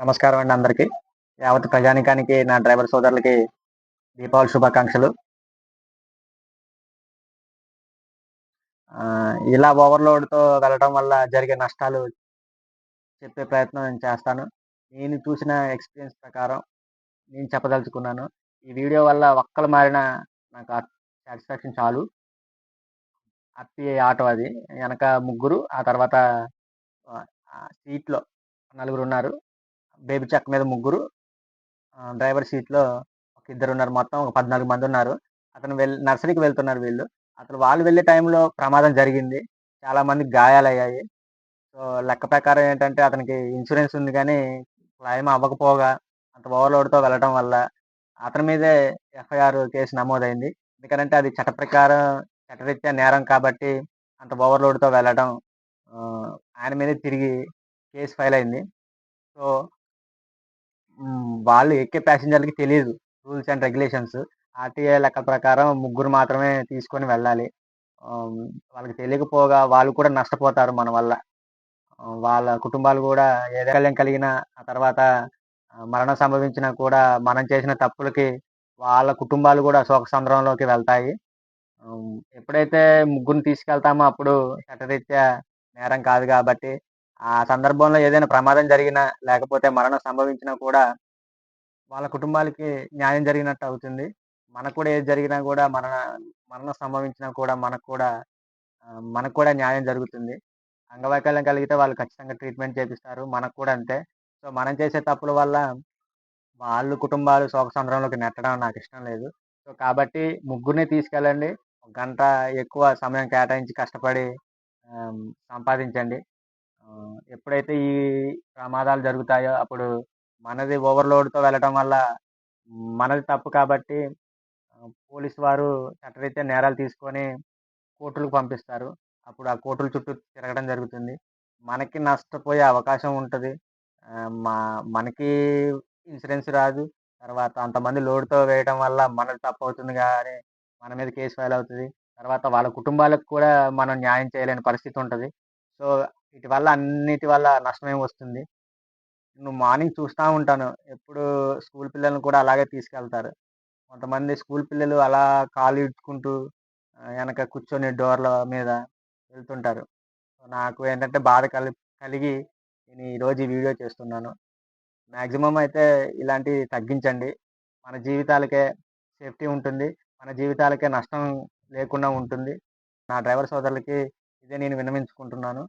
నమస్కారం అండి అందరికీ. యావత్ ప్రజానికానికి నా డ్రైవర్ సోదరులకి దీపావళి శుభాకాంక్షలు. ఇలా ఓవర్లోడ్తో వెళ్ళడం వల్ల జరిగే నష్టాలు చెప్పే ప్రయత్నం నేను చేస్తాను. నేను చూసిన ఎక్స్పీరియన్స్ ప్రకారం నేను చెప్పదలుచుకున్నాను. ఈ వీడియో వల్ల ఒక్కలు మారిన నాకు సాటిస్ఫాక్షన్ చాలు. హ్యాపీ ఆటో అది. వెనక ముగ్గురు ఆ తర్వాత సీట్లో నలుగురు ఉన్నారు. బేబీ చెక్క మీద ముగ్గురు డ్రైవర్ సీట్లో ఒక ఇద్దరు ఉన్నారు. మొత్తం ఒక పద్నాలుగు మంది ఉన్నారు. అతను వెళ్ నర్సరీకి వెళ్తున్నారు వీళ్ళు. అతను వాళ్ళు వెళ్ళే టైంలో ప్రమాదం జరిగింది. చాలామంది గాయాలయ్యాయి. సో లెక్క ప్రకారం ఏంటంటే అతనికి ఇన్సూరెన్స్ ఉంది కానీ క్లైమ్ అవ్వకపోగా అంత ఓవర్లోడ్తో వెళ్ళడం వల్ల అతని మీదే ఎఫ్ఐఆర్ కేసు నమోదైంది. ఎందుకంటే అది చట్ట ప్రకారం చట్టరీత్యా నేరం కాబట్టి అంత ఓవర్లోడ్తో వెళ్ళడం ఆయన మీదే తిరిగి కేసు ఫైల్ అయింది సో వాళ్ళు ఎక్కే ప్యాసింజర్లకి తెలియదు రూల్స్ అండ్ రెగ్యులేషన్స్. ఆర్టీఏ లెక్క ప్రకారం ముగ్గురు మాత్రమే తీసుకొని వెళ్ళాలి. వాళ్ళకి తెలియకపోగా వాళ్ళు కూడా నష్టపోతారు మన వల్ల. వాళ్ళ కుటుంబాలు కూడా ఏదైనా కలిగిన ఆ తర్వాత మరణం సంభవించినా కూడా మనం చేసిన తప్పులకి వాళ్ళ కుటుంబాలు కూడా శోక సంద్రంలోకి వెళ్తాయి. ఎప్పుడైతే ముగ్గురిని తీసుకెళ్తామో అప్పుడు చట్టరీత్యా నేరం కాదు కాబట్టి ఆ సందర్భంలో ఏదైనా ప్రమాదం జరిగినా లేకపోతే మరణం సంభవించినా కూడా వాళ్ళ కుటుంబాలకి న్యాయం జరిగినట్టు అవుతుంది. మనకు కూడా ఏది జరిగినా కూడా మన మరణం సంభవించినా కూడా మనకు కూడా మనకు కూడా న్యాయం జరుగుతుంది. అంగవైకల్యం కలిగితే వాళ్ళు ఖచ్చితంగా ట్రీట్మెంట్ చేపిస్తారు. మనకు కూడా అంతే. సో మనం చేసే తప్పుల వల్ల వాళ్ళు కుటుంబాలు శోక సంద్రంలోకి నెట్టడం నాకు ఇష్టం లేదు. సో కాబట్టి ముగ్గురిని తీసుకెళ్ళండి. ఒక గంట ఎక్కువ సమయం కేటాయించి కష్టపడి సంపాదించండి. ఎప్పుడైతే ఈ ప్రమాదాలు జరుగుతాయో అప్పుడు మనది ఓవర్లోడ్తో వెళ్ళటం వల్ల మనది తప్పు కాబట్టి పోలీస్ పోలీసు వారు చట్టరీత్యా నేరాలు తీసుకొని కోర్టులకు పంపిస్తారు. అప్పుడు ఆ కోర్టుల చుట్టూ తిరగడం జరుగుతుంది. మనకి నష్టపోయే అవకాశం ఉంటుంది. మా మనకి ఇన్సూరెన్స్ రాదు. తర్వాత అంతమంది లోడ్తో వేయడం వల్ల మనది తప్పు అవుతుంది కానీ మన మీద కేసు ఫైల్ అవుతుంది. తర్వాత వాళ్ళ కుటుంబాలకు కూడా మనం న్యాయం చేయలేని పరిస్థితి ఉంటుంది. సో వీటి వల్ల అన్నిటి వల్ల నష్టమే వస్తుంది? నువ్వు మార్నింగ్ చూస్తూ ఉంటాను. ఎప్పుడు స్కూల్ పిల్లల్ని కూడా అలాగే తీసుకెళ్తారు. కొంతమంది స్కూల్ పిల్లలు అలా కాలు ఇడ్చుకుంటూ వెనక కూర్చొని డోర్ల మీద వెళ్తుంటారు. నాకు ఏంటంటే బాధ కలి కలిగి నేను ఈరోజు ఈ వీడియో చేస్తున్నాను. మ్యాక్సిమం అయితే ఇలాంటివి తగ్గించండి. మన జీవితాలకే సేఫ్టీ ఉంటుంది. మన జీవితాలకే నష్టం లేకుండా ఉంటుంది. నా డ్రైవర్ సోదరులకి ఇదే నేను విన్నవించుకుంటున్నాను.